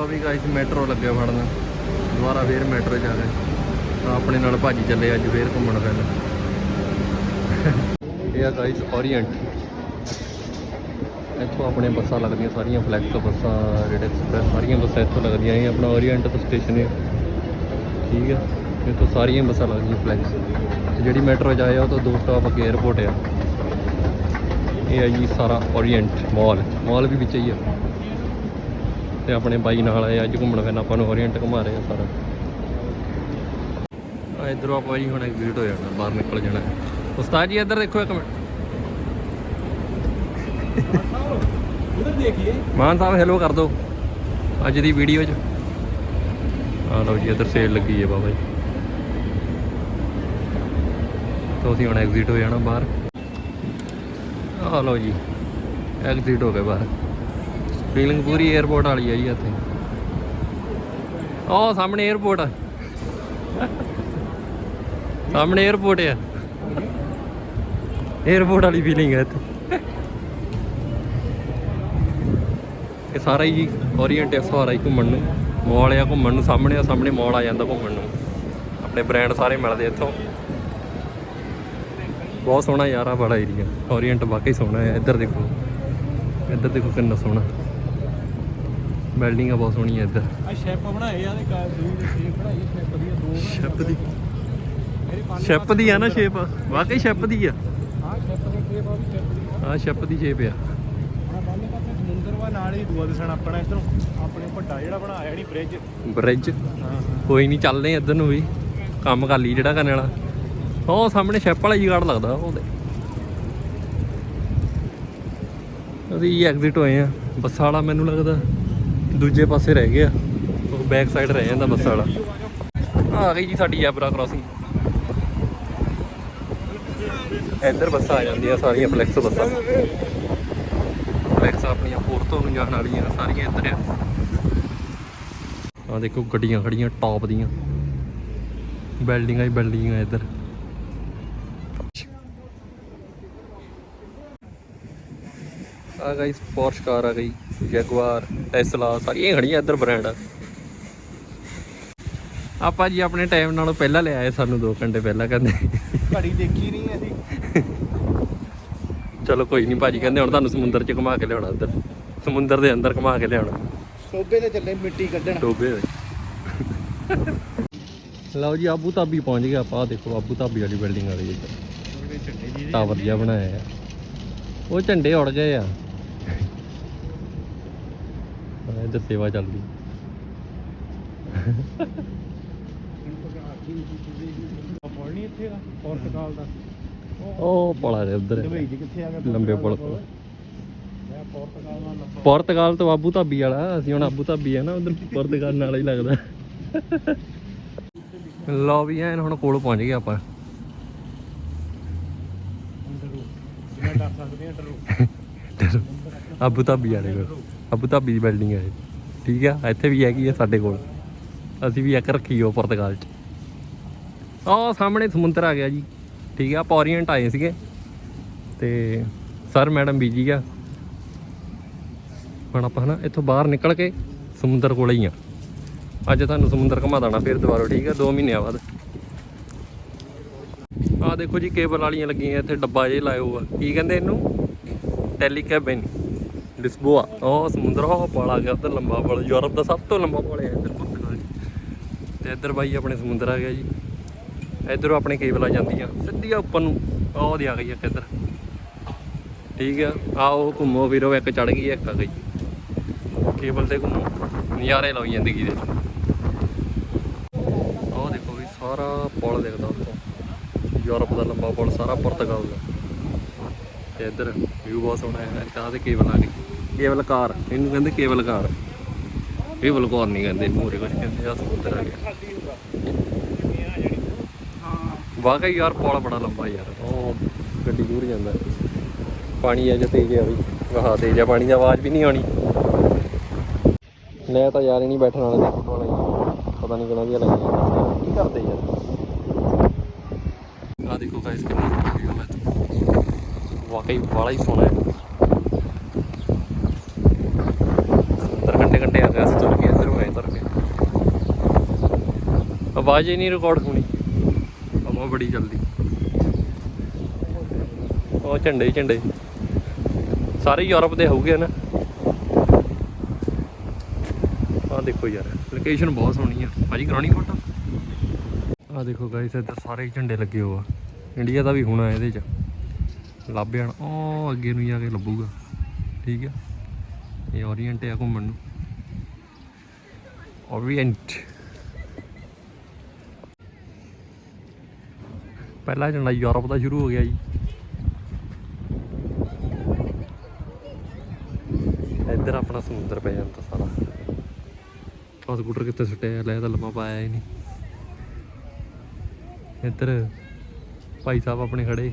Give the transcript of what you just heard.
ਲਓ ਵੀ guys metro ਲੱਗਿਆ ਫੜਨ। ਦੁਬਾਰਾ ਫੇਰ ਮੈਟਰੋ ਜਾ ਰਹੇ ਆਪਣੇ ਨਾਲ ਭਾਜੀ ਚੱਲੇ ਅੱਜ, ਫੇਰ ਘੁੰਮਣ ਫਿਰਨ। ਇਹ ਆ ਗਾਇਸ ਓਰੀਐਂਟ ਇੱਥੋਂ ਆਪਣੇ ਬੱਸਾਂ ਲੱਗਦੀਆਂ, ਸਾਰੀਆਂ ਫਲੈਕਸ ਬੱਸਾਂ, ਜਿਹੜੇ ਐਕਸਪ੍ਰੈਸ ਸਾਰੀਆਂ ਬੱਸਾਂ ਇੱਥੋਂ ਲੱਗਦੀਆਂ। ਇਹ ਆਪਣਾ ਓਰੀਐਂਟ ਸਟੇਸ਼ਨ ਹੈ। ਠੀਕ ਹੈ। ਇੱਥੋਂ ਸਾਰੀਆਂ ਬੱਸਾਂ ਲੱਗਦੀਆਂ ਫਲੈਕਸ ਜਿਹੜੀ ਮੈਟਰੋ ਜਾਏ ਉਹ ਤੋਂ ਦੋ ਸਟਾਪ ਅੱਗੇ 에어ਪੋਰਟ ਆ। ਇਹ ਹੈ ਜੀ ਸਾਰਾ ਓਰੀਐਂਟ ਮਾਲ ਮਾਲ ਵੀ ਵਿੱਚ ਹੀ ਆ। ਤੇ ਆਪਣੇ ਬਾਈ ਨਾਲ ਆਏ, ਅੱਜ ਘੁੰਮਣ ਫਿਰਨ ਆਪਾਂ ਨੂੰ ਓਰੀਐਂਟ ਘੁਮਾ ਰਹੇ ਆ ਸਾਰਾ। ਆ ਇਧਰੋਂ ਆਪਾਂ ਜੀ ਹੁਣ ਐਗਜ਼ਿਟ ਹੋ ਜਾਣਾ, ਬਾਹਰ ਨਿਕਲ ਜਾਣਾ। ਉਸਤਾਦ ਜੀ, ਇੱਧਰ ਦੇਖੋ ਇੱਕ ਮਿੰਟ। ਉਧਰ ਦੇਖੀਏ ਮਾਨ ਸਾਹਿਬ ਹੈਲੋ ਕਰ ਦਿਓ। ਅੱਜ ਦੀ ਵੀਡੀਓ 'ਚ। ਆ ਲਓ ਜੀ, ਇੱਧਰ ਸੇਲ ਲੱਗੀ ਹੈ ਬਾਬਾ ਜੀ। ਤਾਂ ਅਸੀਂ ਹੁਣ ਐਗਜ਼ਿਟ ਹੋ ਜਾਣਾ ਬਾਹਰ। ਆ ਲਓ ਜੀ ਐਗਜ਼ਿਟ ਹੋ ਗਏ ਬਾਹਰ। ਫੀਲਿੰਗ ਪੂਰੀ 에어ਪੋਰਟ ਵਾਲੀ ਆ ਇੱਥੇ। ਉਹ ਸਾਹਮਣੇ 에어ਪੋਰਟ ਆ। ਸਾਹਮਣੇ 에어ਪੋਰਟ ਆ। 에어ਪੋਰਟ ਵਾਲੀ ਫੀਲਿੰਗ ਹੈ ਇੱਥੇ। ਇਹ ਸਾਰਾ ਹੀ ਓਰੀਐਂਟ ਹੈ ਸਾਰਾ ਹੀ ਘੁੰਮਣ ਨੂੰ। ਮਾਲ ਆ ਘੁੰਮਣ ਨੂੰ, ਸਾਹਮਣੇ ਆ, ਸਾਹਮਣੇ ਮਾਲ ਆ ਜਾਂਦਾ ਘੁੰਮਣ ਨੂੰ। ਆਪਣੇ ਬ੍ਰਾਂਡ ਸਾਰੇ ਮਿਲਦੇ ਇੱਥੋਂ। ਬਹੁਤ ਸੋਹਣਾ ਯਾਰਾ ਬੜਾ ਏਰੀਆ ਓਰੀਐਂਟ ਵਾਕਈ ਸੋਹਣਾ ਹੈ ਇੱਧਰ ਦੇਖੋ। ਇੱਧਰ ਦੇਖੋ ਕਿੰਨਾ ਸੋਹਣਾ। ਬਿਲਡਿੰਗਾਂ ਬਹੁਤ ਸੋਹਣੀਆਂ ਇੱਧਰ। ਆ ਸ਼ੈਪ ਬਣਾਏ ਆ ਦੇ ਸ਼ੇਪ ਬਣਾਈ ਸ਼ੈਪ ਦੀਆਂ ਦੋ ਸ਼ੈਪ ਦੀ ਮੇਰੀ ਪੰਜ ਸ਼ੈਪ ਦੀ ਆ ਨਾ ਸ਼ੇਪ ਵਾਕਈ ਸ਼ੈਪ ਦੀ ਆ। ਹਾਂ ਸ਼ੈਪ ਦੀ ਸ਼ੇਪ ਆ ਵੀ ਸ਼ੈਪ ਦੀ। ਆ ਸ਼ੈਪ ਦੀ ਸ਼ੇਪ ਆ। ਆਪਣਾ ਬਾਲੇ ਪਾਸੇ ਸਮੁੰਦਰ ਵਾ ਨਾਲ ਹੀ ਦੂਆ ਦਿਸਣ ਆਪਣਾ ਇਧਰੋਂ। ਆਪਣੇ ਵੱਡਾ ਜਿਹੜਾ ਬਣਾਇਆ ਨਹੀਂ ਬ੍ਰਿਜ ਬ੍ਰਿਜ ਹਾਂ ਹਾਂ। ਕੋਈ ਨਹੀਂ ਚੱਲਦੇ ਇੱਧਰ ਨੂੰ ਵੀ। ਕੰਮ ਕਰ ਲਈ ਜਿਹੜਾ ਕਰਨ ਵਾਲਾ। ਉਹ ਸਾਹਮਣੇ ਸ਼ੈਪ ਵਾਲਾ ਜੀਗਾੜ ਲੱਗਦਾ ਉਹਦੇ ਅਸੀਂ ਐਗਜ਼ਿਟ ਹੋਏ ਆ। ਬੱਸ ਵਾਲਾ ਮੈਨੂੰ ਲੱਗਦਾ। ਦੂਜੇ ਪਾਸੇ ਰਹਿ ਗਿਆ। ਉਹ ਬੈਕ ਸਾਈਡ ਰਹਿ ਜਾਂਦਾ ਬੱਸ ਵਾਲਾ। ਆ ਗਈ ਜੀ ਸਾਡੀ ਐਬਰਾ ਕ੍ਰਾਸਿੰਗ ਇੱਧਰ ਬੱਸਾਂ ਆ ਜਾਂਦੀਆਂ, ਸਾਰੀਆਂ ਫਲੈਕਸ ਬੱਸਾਂ। ਫਲੈਕਸ ਆਪਣੀਆਂ ਪੋਰਤੋਂ ਨੂੰ ਜਾਣ ਵਾਲੀਆਂ, ਸਾਰੀਆਂ ਇੱਧਰ ਆ। ਆ ਦੇਖੋ ਗੱਡੀਆਂ ਖੜੀਆਂ ਟੌਪ ਦੀਆਂ। ਬਿਲਡਿੰਗਾਂ ਹੀ ਬਿਲਡਿੰਗਾਂ ਇੱਧਰ। ਆ ਗਈ ਪੋਰਸ਼ ਕਾਰ ਆ ਗਈ ਜੈਗਵਾਰ ਟੈਸਲਾ ਸਾਰੀਆਂ ਖੜੀਆਂ ਇੱਧਰ ਬ੍ਰਾਂਡ ਆ ਆਪਾਂ ਜੀ ਆਪਣੇ ਟਾਈਮ ਨਾਲੋਂ ਪਹਿਲਾਂ ਲੈ ਆਏ ਸਾਨੂੰ 2 ਘੰਟੇ ਪਹਿਲਾਂ ਕਹਿੰਦੇ। ਘੜੀ ਦੇਖੀ ਨਹੀਂ ਅਸੀਂ। ਚਲੋ ਕੋਈ ਨਹੀਂ ਭਾਜੀ ਕਹਿੰਦੇ ਹੁਣ ਤੁਹਾਨੂੰ ਸਮੁੰਦਰ 'ਚ ਘੁਮਾ ਕੇ ਲਿਆਉਣਾ ਇੱਧਰ। ਸਮੁੰਦਰ ਦੇ ਅੰਦਰ ਘੁਮਾ ਕੇ ਲਿਆਉਣਾ। ਟੋਬੇ ਤੇ ਚੱਲੇ ਮਿੱਟੀ ਕੱਢਣ। ਟੋਬੇ ਲਓ ਜੀ ਆਬੂ ਧਾਬੀ ਪਹੁੰਚ ਗਏ ਆਪਾਂ। ਦੇਖੋ ਆਬੂ ਧਾਬੀ ਵਾਲੀ ਬਿਲਡਿੰਗ ਆ ਗਈ ਇੱਧਰ। ਟਾਵਰ ਜਿਹਾ ਬਣਾਇਆ ਆ। ਉਹ ਝੰਡੇ ਉੜ ਗਏ ਆ। ਆਹ ਇੱਧਰ ਸੇਵਾ ਚੱਲਦੀ ਪੜਨੀ ਇੱਥੇ ਦਾ ਪੁਰਤਗਾਲ ਦਾ ਉਹ ਪੜਾ ਰਿਹਾ ਉਧਰ। ਦੁਬਈ ਜੀ ਕਿੱਥੇ ਆ ਗਿਆ ਲੰਬੇ ਪੁਲ ਮੈਂ ਪੁਰਤਗਾਲ ਨਾਲ ਪੁਰਤਗਾਲ ਤੋਂ ਆਬੂ ਧਾਬੀ ਵਾਲਾ ਅਸੀਂ ਹੁਣ ਆਬੂ ਧਾਬੀ ਆ ਨਾ ਉਧਰ ਪੁਰਤਗਾਲ ਨਾਲ ਹੀ ਲੱਗਦਾ। ਲਓ ਵੀ ਐਨ ਹੁਣ ਕੋਲ ਪਹੁੰਚ ਗਏ ਆਪਾਂ। ਡਰੂ ਜਿੰਨਾ ਡਰ ਸਕਦੇ ਆ ਡਰੂ। ਆਬੂ ਧਾਬੀ ਵਾਲੇ ਕੋਲ। ਆਬੂ ਧਾਬੀ ਦੀ ਬਿਲਡਿੰਗ ਹੈ ਠੀਕ ਆ? ਇੱਥੇ ਵੀ ਹੈਗੀ ਆ ਸਾਡੇ ਕੋਲ। ਅਸੀਂ ਵੀ ਇੱਕ ਰੱਖੀ ਉਹ ਪੁਰਤਗਾਲ 'ਚ। ਆਹ ਸਾਹਮਣੇ ਸਮੁੰਦਰ ਆ ਗਿਆ ਜੀ। ਠੀਕ ਆ? ਪੌਰੀਐਂਟ ਆਏ ਸੀਗੇ। ਤੇ ਸਰ, ਮੈਡਮ ਬੀਜੀ ਆ। ਹੁਣ ਆਪਾਂ ਹਨਾ ਇੱਥੋਂ ਬਾਹਰ ਨਿਕਲ ਕੇ ਸਮੁੰਦਰ ਕੋਲੇ ਹੀ ਆ। ਅੱਜ ਤੁਹਾਨੂੰ ਸਮੁੰਦਰ ਘੁਮਾ ਦੇਣਾ ਫਿਰ ਦੁਬਾਰਾ, ਠੀਕ ਆ? 2 ਮਹੀਨਿਆਂ ਬਾਅਦ। ਆਹ ਦੇਖੋ ਜੀ, ਕੇਬਲ ਵਾਲੀਆਂ ਲੱਗੀਆਂ ਇੱਥੇ, ਡੱਬਾ ਜੇ ਲਾਇਆ ਹੋਆ ਕੀ ਕਹਿੰਦੇ ਇਹਨੂੰ? ਟੈਲੀਕੈਬਨ ਲਿਸਬੋਆ। ਉਹ ਸਮੁੰਦਰ, ਉਹ ਪਾਲਾ ਗਿਆ ਉੱਧਰ ਲੰਬਾ ਪੁਲ ਯੂਰਪ ਦਾ ਸਭ ਤੋਂ ਲੰਬਾ ਪੁਲ ਹੈ ਇੱਧਰ ਪੁਰਤਗਾਲ ਤੇ ਇੱਧਰ ਬਾਈ ਆਪਣੇ ਸਮੁੰਦਰ ਆ ਗਿਆ ਜੀ। ਇੱਧਰੋਂ ਆਪਣੇ ਕੇਬਲ ਆ ਜਾਂਦੀਆਂ, ਸਿੱਧੀਆਂ ਉੱਪਰ ਨੂੰ। ਆਹ ਉਹਦੀ ਆ ਗਈ ਇੱਕ ਇੱਧਰ। ਠੀਕ ਆ, ਆਓ ਘੁੰਮੋ ਫਿਰੋ, ਇੱਕ ਚੜ ਗਈ, ਇੱਕ ਆ ਗਈ। ਕੇਬਲ ਤੇ ਘੁੰਮੋ, ਨਜ਼ਾਰੇ ਲਓ ਜ਼ਿੰਦਗੀ ਦੇ। ਆਹ ਦੇਖੋ ਵੀ ਸਾਰਾ ਪੁਲ ਦਿਖਦਾ ਉੱਤੋਂ ਯੂਰਪ ਦਾ ਲੰਬਾ ਪੁਲ ਸਾਰਾ ਪੁਰਤਗਾਲ ਦਾ। ਤੇ ਇੱਧਰ ਵਿਊ ਬਹੁਤ ਸੋਹਣਾ ਹੈ, ਇੱਥੇ ਤੇ ਕੇਬਲ ਆ ਗਈ। ਕੇਵਲ ਕਾਰ ਇਹਨੂੰ ਕਹਿੰਦੇ ਕੇਵਲ ਕਾਰ ਕੇਬਲ ਕਾਰ ਨਹੀਂ ਕਹਿੰਦੇ ਮੂਰੇ ਕੁਝ ਕਹਿੰਦੇ ਆ ਸਮੁੰਦਰ ਆ ਗਿਆ। ਵਾਕਈ ਯਾਰ ਪੁਲ ਬੜਾ ਲੰਬਾ ਯਾਰ। ਉਹ ਗੱਡੀ ਦੂਰ ਜਾਂਦਾ। ਪਾਣੀ ਆ ਜਾਂ, ਤੇਜ਼ ਆ ਵੀ ਵਾਹ ਤੇਜ਼ ਆ, ਪਾਣੀ ਦੀ ਆਵਾਜ਼ ਵੀ ਨਹੀਂ ਆਉਣੀ। ਲੈ ਤਾਂ ਯਾਰ ਹੀ ਨਹੀਂ ਬੈਠਣ ਵਾਲੇ ਤੇ ਫੋਟੋ ਪਤਾ ਨਹੀਂ ਕਿਹਨਾਂ ਦੀਆਂ ਲਾਈਆਂ ਕੀ ਕਰਦੇ ਯਾਰ? ਆ ਦੇਖੋ ਗਾਇਸ ਕਿੰਨਾ ਵਾਕਈ ਬੜਾ ਹੀ ਸੋਹਣਾ ਹੈ ਅੰਦਰ ਘੰਟੇ ਘੰਟੇ ਆ ਗਿਆ ਸੀ ਤੁਰ ਕੇ ਇੱਧਰ ਆਵਾਜ਼ ਹੀ ਨਹੀਂ ਰਿਕਾਰਡ ਹੋਣੀ। ਹਵਾ ਬੜੀ ਜਲਦੀ ਉਹ ਝੰਡੇ ਹੀ ਝੰਡੇ। ਸਾਰੇ ਯੂਰਪ ਦੇ ਹੋਊਗੇ ਨਾ ਆਹ ਦੇਖੋ ਯਾਰ ਲੋਕੇਸ਼ਨ ਬਹੁਤ ਸੋਹਣੀ ਆ। ਭਾਜੀ ਕਰਾਉਣੀ ਫੋਟੋ ਆਹ ਦੇਖੋ ਗਾਇਸ ਇੱਧਰ ਸਾਰੇ ਹੀ ਝੰਡੇ ਲੱਗੇ ਹੋਆ ਇੰਡੀਆ ਦਾ ਵੀ ਹੋਣਾ ਇਹਦੇ ਚ। ਲੱਭ ਜਾਣ ਉਹ ਅੱਗੇ ਨੂੰ ਜਾ ਕੇ ਲੱਭੂਗਾ। ਠੀਕ ਆ। ਇਹ ਓਰੀਐਂਟ ਆ ਘੁੰਮਣ ਨੂੰ। ਓਰੀਐਂਟ ਪਹਿਲਾ ਝੰਡਾ ਯੂਰਪ ਦਾ ਸ਼ੁਰੂ ਹੋ ਗਿਆ ਜੀ। ਇੱਧਰ ਆਪਣਾ ਸਮੁੰਦਰ ਪੈ ਜਾਂਦਾ ਸਾਰਾ। ਉਹ ਸਕੂਟਰ ਕਿੱਥੇ ਸੁੱਟਿਆ ਲੈ ਇਹ ਤਾਂ ਲੰਮਾ ਪਾਇਆ ਹੀ ਨਹੀਂ। ਇੱਧਰ ਭਾਈ ਸਾਹਿਬ ਆਪਣੇ ਖੜੇ।